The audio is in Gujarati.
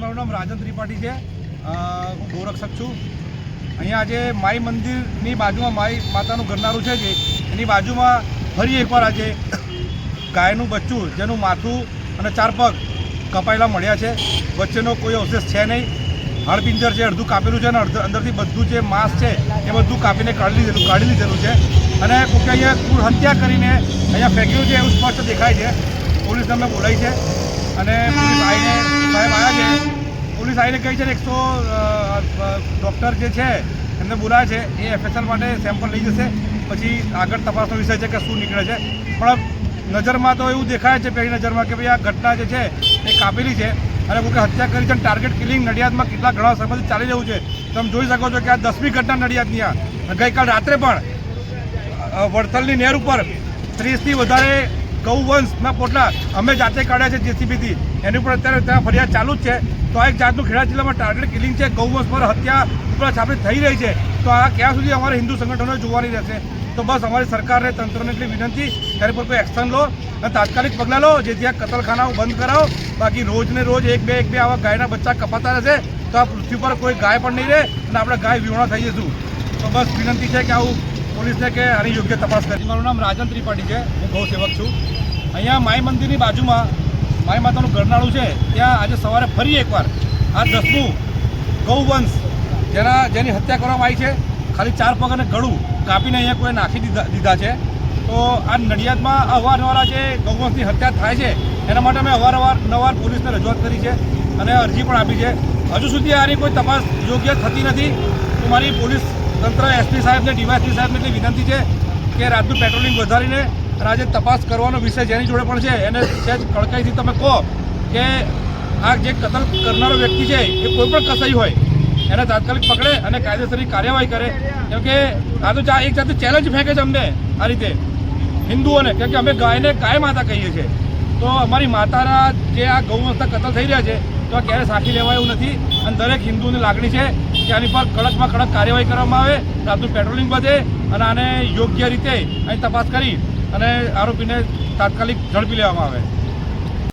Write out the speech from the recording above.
મારું નામ રાજન ત્રિપાઠી છે. હું ગૌરક્ષક છું. અહીંયા આજે માઈ મંદિરની બાજુમાં માઈ માતાનું ગરનારું છે જે એની બાજુમાં ફરી એકવાર આજે ગાયનું બચ્ચું, જેનું માથું અને ચાર પગ કપાયેલા મળ્યા છે. વચ્ચેનો કોઈ અવશેષ છે નહીં. હાડપિંજર છે, અડધું કાપેલું છે અને અડધું, અંદરથી બધું જે માંસ છે, એ બધું કાપીને કાઢી લીધેલું કાઢી લીધેલું છે. અને કોકે અહીંયા કુલ હત્યા કરીને અહીંયા ફેંક્યું છે એવું સ્પષ્ટ દેખાય છે. પોલીસને અમે બોલાવી છે. અને પોલીસ આવીને સાહેબ આવ્યા છે. પોલીસ આવીને કહી છે ને એકસો ડૉક્ટર જે છે, એમને બોલાવે છે, એ એફએસએલ માટે સેમ્પલ લઈ જશે. પછી આગળ તપાસનો વિષય છે કે શું નીકળે છે. પણ નજરમાં તો એવું દેખાય છે પહેલી નજરમાં કે ભાઈ આ ઘટના જે છે, એ કાપેલી છે. અને કોઈ હત્યા કરી છે અને ટાર્ગેટ કિલિંગ નડિયાદમાં કેટલા ઘણા સમયથી ચાલી રહ્યું છે. તમે જોઈ શકો છો કે આ દસમી ઘટના નડિયાદની આ. ગઈકાલ રાત્રે પણ વડથલની નહેર ઉપર ત્રીસથી વધારે ગૌવંશના પોટલા અમે જાતે કાઢ્યા છે જેસીબીથી એની ઉપર અત્યારે ત્યાં ફરિયાદ ચાલુ જ છે. તો આ એક જાતનું ખેડા જિલ્લામાં ટાર્ગેટ કિલિંગ છે. ગૌવંશ પર હત્યા ઉપર છાપરી થઈ રહી છે. તો આ ક્યાં સુધી અમારે હિન્દુ સંગઠનો જોવાની રહેશે? તો બસ અમારી સરકારને તંત્રને એટલી વિનંતી. ત્યારે પર કોઈ એક્શન લો અને તાત્કાલિક પગલાં લો. જેથી આ કતલખાનાઓ બંધ કરાવો. બાકી રોજને રોજ એક બે એક બે આવા ગાયના બચ્ચા કપાતા રહેશે. તો આ પૃથ્વી પર કોઈ ગાય પણ નહીં રહે અને આપણે ગાય વિહોણા થઈ જશું. તો બસ વિનંતી છે કે આવું પોલીસને કે આની યોગ્ય તપાસ કરી. મારું નામ રાજન ત્રિપાઠી છે. હું ગૌ સેવક છું. અહીંયા માઈ મંદિરની બાજુમાં માઈ માતાનું ગરનાળું છે, ત્યાં આજે સવારે ફરી એકવાર આ દસમું ગૌવંશ જેના જેની હત્યા કરવામાં આવી છે. ખાલી ચાર પગ અને ગળું કાપીને અહીંયા કોઈ નાખી દીધા દીધા છે. તો આ નડિયાદમાં અવારનવાર જે ગૌવંશની હત્યા થાય છે, એના માટે અમે અવારનવાર નવાર પોલીસને રજૂઆત કરી છે અને અરજી પણ આપી છે. હજુ સુધી આની કોઈ તપાસ યોગ્ય થતી નથી. તો મારી પોલીસ તંત્ર, એસપી સાહેબને, ડીવાયસપી સાહેબને એટલી વિનંતી છે કે રાતનું પેટ્રોલિંગ વધારીને અને આજે તપાસ કરવાનો વિષય જેની જોડે પણ છે, એને સહેજ કડકાઈથી તમે કહો કે આ જે કતલ કરનારો વ્યક્તિ છે, એ કોઈ પણ કસાઈ હોય, એને તાત્કાલિક પકડે અને કાયદેસરની કાર્યવાહી કરે. કેમ કે આ તો એક જાતે ચેલેન્જ ફેંકે છે અમને આ રીતે. હિન્દુઓને, કેમ કે અમે ગાયને ગાય માતા કહીએ છીએ. તો અમારી માતાના જે આ ગૌવંશના કતલ થઈ રહ્યા છે, તો આ ક્યારે સાખી લેવાય એવું નથી? અને દરેક હિન્દુની લાગણી છે કે આની પર કડકમાં કડક કાર્યવાહી કરવામાં આવે, રાતનું પેટ્રોલિંગ વધે અને આને યોગ્ય રીતે અહીં તપાસ કરી અને આરોપીને તાત્કાલિક ઝડપી લેવામાં આવે.